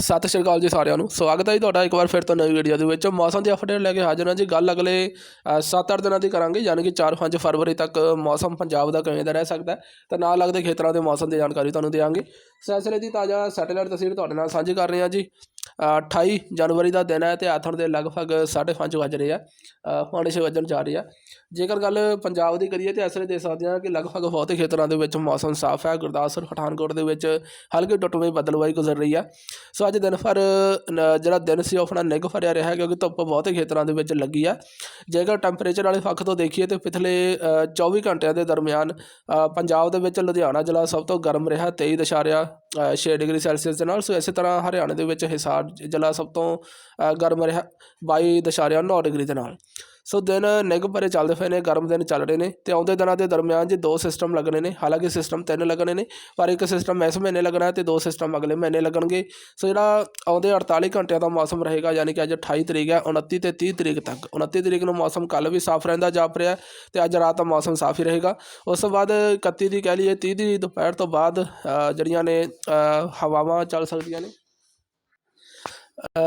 ਸਤਿ ਸ਼੍ਰੀ ਅਕਾਲ ਜੀ ਸਾਰਿਆਂ ਨੂੰ। ਸਵਾਗਤ ਹੈ ਜੀ ਤੁਹਾਡਾ ਇੱਕ ਵਾਰ ਫਿਰ ਤੋਂ ਨਵੀਂ ਵੀਡੀਓ ਦੇ ਵਿੱਚ। ਮੌਸਮ ਦੀ ਅਪਡੇਟ ਲੈ ਕੇ ਹਾਜ਼ਰ ਹਾਂ ਜੀ। ਗੱਲ ਅਗਲੇ 7-8 ਦਿਨਾਂ ਦੀ ਕਰਾਂਗੇ, ਯਾਨੀ ਕਿ 4-5 ਫਰਵਰੀ ਤੱਕ ਮੌਸਮ ਪੰਜਾਬ ਦਾ ਕਿਵੇਂ ਦਾ ਰਹਿ ਸਕਦਾ ਹੈ। ਨਾਲ ਲੱਗਦੇ ਖੇਤਰਾਂ ਦੇ ਮੌਸਮ ਦੀ ਜਾਣਕਾਰੀ ਤੁਹਾਨੂੰ ਦੇਵਾਂਗੇ ਸਿਲਸਿਲੇ ਦੀ ਤਾਜ਼ਾ ਸੈਟੇਲਾਈਟ ਤਸਵੀਰ ਤੁਹਾਡੇ ਨਾਲ ਸਾਂਝੀ ਕਰ ਰਹੇ ਹਾਂ ਜੀ। 28 ਜਨਵਰੀ ਦਾ ਦਿਨ ਹੈ ਤੇ ਆਥਣ ਦੇ ਲਗਭਗ 5:30 ਵੱਜ ਰਹੇ ਆ ਅ, ਪੌਣੇ ਛੇ ਵੱਜਣ ਜਾ ਰਹੇ ਆ। ਜੇਕਰ ਗੱਲ ਪੰਜਾਬ ਦੀ ਕਰੀਏ ਤੇ ਇਸ ਵੇਲੇ ਦੇਖ ਸਕਦੇ ਹਾਂ ਕਿ ਲਗਭਗ ਬਹੁਤੇ ਖੇਤਰਾਂ ਦੇ ਵਿੱਚ ਮੌਸਮ ਸਾਫ਼ ਹੈ। ਗੁਰਦਾਸਪੁਰ ਪਠਾਨਕੋਟ ਦੇ ਵਿੱਚ ਹਲਕੀ ਟੁੱਟਵੇਂ ਬਦਲਵਾਈ ਗੁਜ਼ਰ ਰਹੀ ਆ। ਸੋ ਅੱਜ ਦਿਨ ਭਰ ਨ- ਜਿਹੜਾ ਦਿਨ ਸੀ ਉਹ ਆਪਣਾ ਨਿੱਘ ਫਰਿਆ ਰਿਹਾ ਕਿਉਂਕਿ ਧੁੱਪ ਬਹੁਤੇ ਖੇਤਰਾਂ ਦੇ ਵਿੱਚ ਲੱਗੀ ਆ। ਜੇਕਰ ਟੈਂਪਰੇਚਰ ਵਾਲੇ ਪੱਖ ਤੋਂ ਦੇਖੀਏ ਤੇ ਪਿਛਲੇ ਅ, 24 ਘੰਟਿਆਂ ਦੇ ਦਰਮਿਆਨ ਪੰਜਾਬ ਦੇ ਵਿੱਚ ਲੁਧਿਆਣਾ ਜ਼ਿਲ੍ਹਾ ਸਭ ਤੋਂ ਗਰਮ ਰਿਹਾ 23 ਦਸ਼ਾਰਿਆ ਛੇ ਡਿਗਰੀ ਸੈਲਸੀਅਸ ਦੇ ਨਾਲ। ਸੋ ਇਸੇ ਤਰ੍ਹਾਂ ਹਰਿਆਣੇ ਦੇ ਵਿੱਚ ਹਿਸਾਰ ਜ਼ਿਲ੍ਹਾ ਸਭ ਤੋਂ ਗਰਮ ਰਿਹਾ 22 ਦਸ਼ਾਰਿਆ ਨੌ ਡਿਗਰੀ ਦੇ ਨਾਲ। ਸੋ ਦਿਨ ਨਿੱਘ ਭਰੇ ਚੱਲਦੇ ਪਏ ਨੇ, ਗਰਮ ਦਿਨ ਚੱਲ ਰਹੇ ਨੇ ਤੇ ਆਉਂਦੇ ਦਿਨਾਂ ਦੇ ਦਰਮਿਆਨ ਜੀ ਦੋ ਸਿਸਟਮ ਲੱਗਣੇ ਨੇ, ਹਾਲਾਂਕਿ ਸਿਸਟਮ ਤਿੰਨ ਲੱਗਣੇ ਨੇ, ਪਰ ਇੱਕ ਸਿਸਟਮ ਇਸ ਮਹੀਨੇ ਲੱਗਣਾ ਹੈ ਤੇ ਦੋ ਸਿਸਟਮ ਅਗਲੇ ਮਹੀਨੇ ਲੱਗਣਗੇ। ਸੋ ਜਿਹੜਾ ਆਉਂਦੇ 48 ਘੰਟਿਆਂ ਦਾ ਮੌਸਮ ਰਹੇਗਾ, ਯਾਨੀ ਕਿ ਅੱਜ 28 ਤਰੀਕ ਹੈ 29 ਤੇ 30 ਤਰੀਕ ਤੱਕ। 29 ਤਰੀਕ ਨੂੰ ਮੌਸਮ ਕੱਲ ਵੀ ਸਾਫ਼ ਰਹਿੰਦਾ ਜਾਪ ਰਿਹਾ ਤੇ ਅੱਜ ਰਾਤ ਦਾ ਮੌਸਮ ਸਾਫ਼ ਹੀ ਰਹੇਗਾ। ਉਸ ਤੋਂ ਬਾਅਦ 31 ਦੀ ਕਹਿ ਲਈਏ 30 ਦੀ ਦੁਪਹਿਰ ਤੋਂ ਬਾਅਦ ਜਿਹੜੀਆਂ ਨੇ ਹਵਾਵਾਂ ਚੱਲ ਸਕਦੀਆਂ ਨੇ।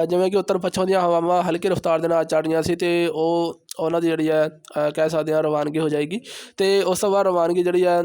ਜਿਵੇਂ ਕਿ ਉੱਤਰ ਪੱਛਮ ਦੀਆਂ ਹਵਾਵਾਂ ਹਲਕੀ ਰਫ਼ਤਾਰ ਦੇ ਨਾਲ ਚੱਲ ਰਹੀਆਂ ਸੀ ਤੇ ਉਹ ਉਹਨਾਂ ਦੀ ਜਿਹੜੀ ਹੈ ਕਹਿ ਸਕਦੇ ਹਾਂ ਰਵਾਨਗੀ ਹੋ ਜਾਏਗੀ। ਅਤੇ ਉਸ ਤੋਂ ਬਾਅਦ ਰਵਾਨਗੀ ਜਿਹੜੀ ਹੈ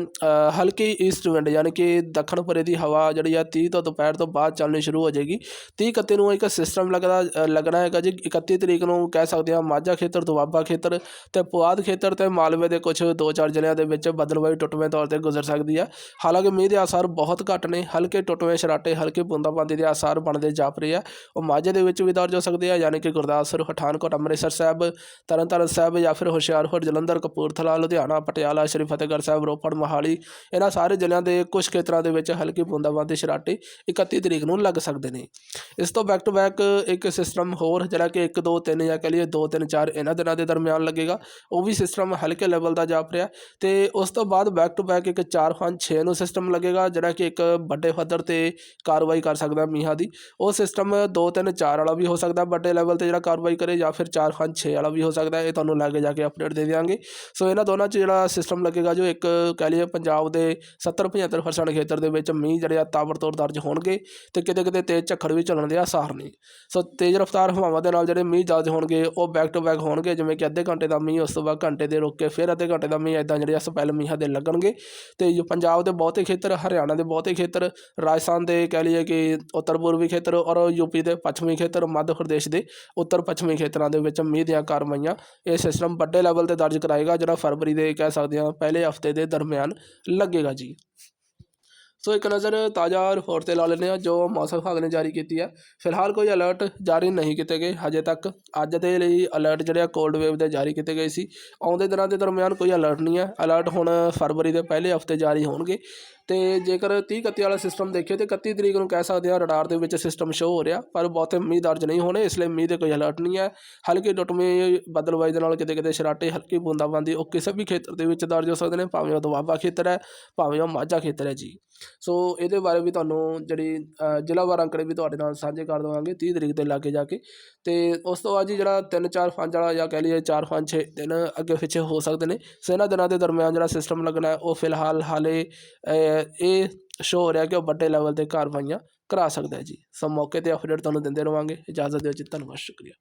ਹਲਕੀ ਈਸਟ ਵਿੰਡ ਯਾਨੀ ਕਿ ਦੱਖਣ ਪੂਰੇ ਦੀ ਹਵਾ ਜਿਹੜੀ ਹੈ 30 ਤੋਂ ਦੁਪਹਿਰ ਤੋਂ ਬਾਅਦ ਚੱਲਣੀ ਸ਼ੁਰੂ ਹੋ ਜਾਏਗੀ। 30 31 ਨੂੰ ਇੱਕ ਸਿਸਟਮ ਲੱਗਦਾ ਲੱਗਣਾ ਹੈਗਾ ਜੀ। 31 ਤਰੀਕ ਨੂੰ ਕਹਿ ਸਕਦੇ ਹਾਂ ਮਾਝਾ ਖੇਤਰ, ਦੁਆਬਾ ਖੇਤਰ ਤੇ ਪੁਆਧ ਖੇਤਰ ਤੇ ਮਾਲਵੇ ਦੇ ਕੁਝ ਦੋ ਚਾਰ ਜ਼ਿਲ੍ਹਿਆਂ ਦੇ ਵਿੱਚ ਬਦਲਵਾਈ ਟੁੱਟਵੇਂ ਤੌਰ ਤੇ ਗੁਜ਼ਰ ਸਕਦੀ ਹੈ। ਹਾਲਾਂਕਿ ਮੀਂਹ ਦੇ ਆਸਾਰ ਬਹੁਤ ਘੱਟ ਨੇ, ਹਲਕੇ ਟੁੱਟਵੇਂ ਸ਼ਰਾਟੇ ਹਲਕੇ ਬੂੰਦਾਬਾਂਦੀ ਦੇ ਆਸਾਰ ਬਣਦੇ ਜਾਪ ਰਹੇ ਆ। ਉਹ ਮਾਝੇ ਦੇ ਵਿੱਚ ਵੀ ਦਰਜ ਹੋ ਸਕਦੇ ਆ, ਯਾਨੀ ਕਿ ਗੁਰਦਾਸਪੁਰ, ਪਠਾਨਕੋਟ, ਅੰਮ੍ਰਿਤਸਰ ਸਾਹਿਬ, ਤਰਨਤਾਰਨ ਸਾਹਿਬ ਜਾਂ ਫਿਰ ਹੁਸ਼ਿਆਰਪੁਰ, ਜਲੰਧਰ, ਕਪੂਰਥਲਾ, ਲੁਧਿਆਣਾ, ਪਟਿਆਲਾ, ਸ਼੍ਰੀ ਫਤਿਹਗੜ੍ਹ ਸਾਹਿਬ, ਰੋਪੜ, ਮੋਹਾਲੀ, ਇਹਨਾਂ ਸਾਰੇ ਜ਼ਿਲ੍ਹਿਆਂ ਦੇ ਕੁਝ ਖੇਤਰਾਂ ਦੇ ਵਿੱਚ ਹਲਕੀ ਬੂੰਦਾਬਾਂਦੀ ਸ਼ਰਾਟੇ 31 ਤਰੀਕ ਨੂੰ ਲੱਗ ਸਕਦੇ ਨੇ। ਇਸ ਤੋਂ ਬੈਕ ਟੂ ਬੈਕ ਇੱਕ ਸਿਸਟਮ ਹੋਰ, ਜਿਹੜਾ ਕਿ 1 2 3 ਜਾਂ ਕਹ ਲਈਏ 2 3 4 ਇਹਨਾਂ ਦਿਨਾਂ ਦੇ ਦਰਮਿਆਨ ਲੱਗੇਗਾ, ਉਹ ਵੀ ਸਿਸਟਮ ਹਲਕੇ ਲੈਵਲ ਦਾ ਜਾਪ ਰਿਹਾ। ਤੇ ਉਸ ਤੋਂ ਬਾਅਦ ਬੈਕ ਟੂ ਬੈਕ ਇੱਕ 4 5 6 ਨੂੰ ਸਿਸਟਮ ਲੱਗੇਗਾ, ਜਿਹੜਾ ਕਿ ਇੱਕ ਵੱਡੇ ਪੱਧਰ ਤੇ ਕਾਰਵਾਈ ਕਰ ਸਕਦਾ ਮੀਂਹਾਂ ਦੀ। ਉਹ ਸਿਸਟਮ 2 3 4 ਵਾਲਾ ਵੀ ਹੋ ਸਕਦਾ, ਵੱਡੇ ਲੈਵਲ ਤੇ ਜਿਹੜਾ ਕਾਰਵਾਈ ਕਰੇ ਜਾਂ ਫਿਰ 4 5 6 ਵਾਲਾ ਵੀ ਹੋ ਸਕਦਾ। ਇਹ ਤੁਹਾਨੂੰ ਲੈ ਕੇ ਜਾ ਕੇ ਅਪਡੇਟ ਦੇ ਦਿਆਂਗੇ। ਸੋ ਇਹਨਾਂ ਦੋਨਾਂ 'ਚ ਜਿਹੜਾ ਸਿਸਟਮ ਲੱਗੇਗਾ ਜੋ ਇੱਕ ਕਹਿ ਲਈਏ ਪੰਜਾਬ ਦੇ 70 75% ਖੇਤਰ ਦੇ ਵਿੱਚ ਮੀਂਹ ਜਿਹੜੇ ਆ ਤਾਬੜਤੋੜ ਦਰਜ ਹੋਣਗੇ ਤੇ ਕਿਤੇ ਕਿਤੇ ਤੇਜ਼ ਝੱਖੜ ਵੀ ਚੱਲਣ ਦੇ ਆਸਾਰ ਨੇ ਸੋ ਤੇਜ਼ ਰਫ਼ਤਾਰ ਹਵਾਵਾਂ ਦੇ ਨਾਲ ਜਿਹੜੇ ਮੀਂਹ ਦਰਜ ਹੋਣਗੇ, ਉਹ ਬੈਕ ਟੂ ਬੈਕ ਹੋਣਗੇ, ਜਿਵੇਂ ਕਿ ਅੱਧੇ ਘੰਟੇ ਦਾ ਮੀਂਹ, ਉਸ ਤੋਂ ਬਾਅਦ ਘੰਟੇ ਦੇ ਰੁਕ ਕੇ ਫਿਰ ਅੱਧੇ ਘੰਟੇ ਦਾ ਮੀਂਹ ਇਦਾਂ ਜਿਹੜੇ ਆ ਸਪੈਲ ਮੀਂਹਾਂ ਦੇ ਲੱਗਣਗੇ। ਤੇ ਜੋ ਪੰਜਾਬ ਦੇ ਬਹੁਤੇ ਖੇਤਰ, ਹਰਿਆਣਾ ਦੇ ਬਹੁਤੇ ਖੇਤਰ, ਰਾਜਸਥਾਨ ਦੇ ਕਹਿ ਲਈਏ ਕਿ ਉੱਤਰ ਪੂਰਬੀ ਖੇਤਰ ਔਰ ਯੂਪੀ ਦੇ ਪੱਛਮੀ ਖੇਤਰ, ਮੱਧ ਪ੍ਰਦੇਸ਼ ਦੇ ਉੱਤਰ ਪੱਛਮੀ ਖੇਤਰਾਂ ਦੇ ਵਿੱਚ ਮੀਂਹ ਦੀਆਂ ਕਾਰਵਾਈਆਂ ਇਹ ਸਿਸਟਮ ਵੱਡੇ ਲੈਵਲ ਤੇ ਦਰਜ ਕਰਾਏਗਾ, ਜਿਹੜਾ ਫਰਵਰੀ ਦੇ ਕਹਿ ਸਕਦੇ ਹਾਂ ਪਹਿਲੇ ਹਫ਼ਤੇ ਦੇ ਦਰਮਿਆਨ ਲੱਗੇਗਾ ਜੀ। ਸੋ ਇੱਕ ਨਜ਼ਰ ਤਾਜ਼ਾ ਰਿਪੋਰਟ ਤੇ ਲਾ ਲੈਂਦੇ ਹਾਂ, ਜੋ ਮੌਸਮ ਵਿਭਾਗ ਨੇ ਜਾਰੀ ਕੀਤੀ ਹੈ। ਫਿਲਹਾਲ ਕੋਈ ਅਲਰਟ ਜਾਰੀ ਨਹੀਂ ਕੀਤੇ ਗਏ, ਹਜੇ ਤੱਕ ਅੱਜ ਦੇ ਲਈ ਅਲਰਟ ਜਿਹੜੇ ਆ ਕੋਲਡ ਵੇਵ ਦੇ ਜਾਰੀ ਕੀਤੇ ਗਏ ਸੀ। ਆਉਂਦੇ ਦਿਨਾਂ ਦੇ ਦਰਮਿਆਨ ਕੋਈ ਅਲਰਟ ਨਹੀਂ ਹੈ। ਅਲਰਟ ਹੁਣ ਫਰਵਰੀ ਦੇ ਪਹਿਲੇ ਹਫ਼ਤੇ ਜਾਰੀ ਹੋਣਗੇ। ਤੇ ਜੇਕਰ 30 31 ਵਾਲਾ ਸਿਸਟਮ ਦੇਖੀਏ ਤੇ 31 ਤਰੀਕ ਨੂੰ ਕਹਿ ਸਕਦੇ ਹਾਂ ਰਡਾਰ ਦੇ ਵਿੱਚ ਸਿਸਟਮ ਸ਼ੋ ਹੋ ਰਿਹਾ, ਪਰ ਬਹੁਤੇ ਮੀਂਹ ਦਰਜ ਨਹੀਂ ਹੋਣੇ, ਇਸ ਲਈ ਮੀਂਹ ਦੇ ਕੋਈ ਅਲਰਟ ਨਹੀਂ ਹੈ। ਹਲਕੀ ਟੁੱਟਵੀਂ ਬੱਦਲਵਾਈ ਦੇ ਨਾਲ ਕਿਤੇ ਕਿਤੇ ਸ਼ਰਾਟੇ ਹਲਕੀ ਬੂੰਦਾਬਾਂਦੀ ਉਹ ਕਿਸੇ ਵੀ ਖੇਤਰ ਦੇ ਵਿੱਚ ਦਰਜ ਹੋ ਸਕਦੇ ਨੇ, ਭਾਵੇਂ ਉਹ ਦੁਆਬਾ ਖੇਤਰ ਹੈ, ਭਾਵੇਂ ਉਹ ਮਾਝਾ ਖੇਤਰ ਹੈ ਜੀ। ਸੋ ਇਹਦੇ ਬਾਰੇ ਵੀ ਤੁਹਾਨੂੰ ਜਿਹੜੀ ਜ਼ਿਲ੍ਹਾ ਵਾਰ ਅੰਕੜੇ ਵੀ ਤੁਹਾਡੇ ਨਾਲ ਸਾਂਝੇ ਕਰ ਦੇਵਾਂਗੇ 30 ਤਰੀਕ 'ਤੇ ਲਾਗੇ ਜਾ ਕੇ। ਤੇ ਉਸ ਤੋਂ ਬਾਅਦ ਜੀ ਜਿਹੜਾ 3 4 5 ਵਾਲਾ ਜਾਂ ਕਹਿ ਲਈਏ 4 5 6 ਦਿਨ ਅੱਗੇ ਪਿੱਛੇ ਹੋ ਸਕਦੇ ਨੇ। ਸੋ ਇਹਨਾਂ ਦਿਨਾਂ ਦੇ ਦਰਮਿਆਨ ਜਿਹੜਾ ਸਿਸਟਮ ਲੱਗਣਾ ਉਹ ਫਿਲਹਾਲ ਹਾਲੇ ਇਹ ਸ਼ੋ ਹੋ ਰਿਹਾ ਕਿ ਉਹ ਵੱਡੇ ਲੈਵਲ ਤੇ ਕਾਰਵਾਈਆਂ ਕਰਾ ਸਕਦਾ ਜੀ। ਸੋ ਮੌਕੇ ਤੇ ਅਪਡੇਟ ਤੁਹਾਨੂੰ ਦਿੰਦੇ ਰਵਾਂਗੇ। ਇਜਾਜ਼ਤ ਦਿਓ ਜੀ। ਧੰਨਵਾਦ। ਸ਼ੁਕਰੀਆ।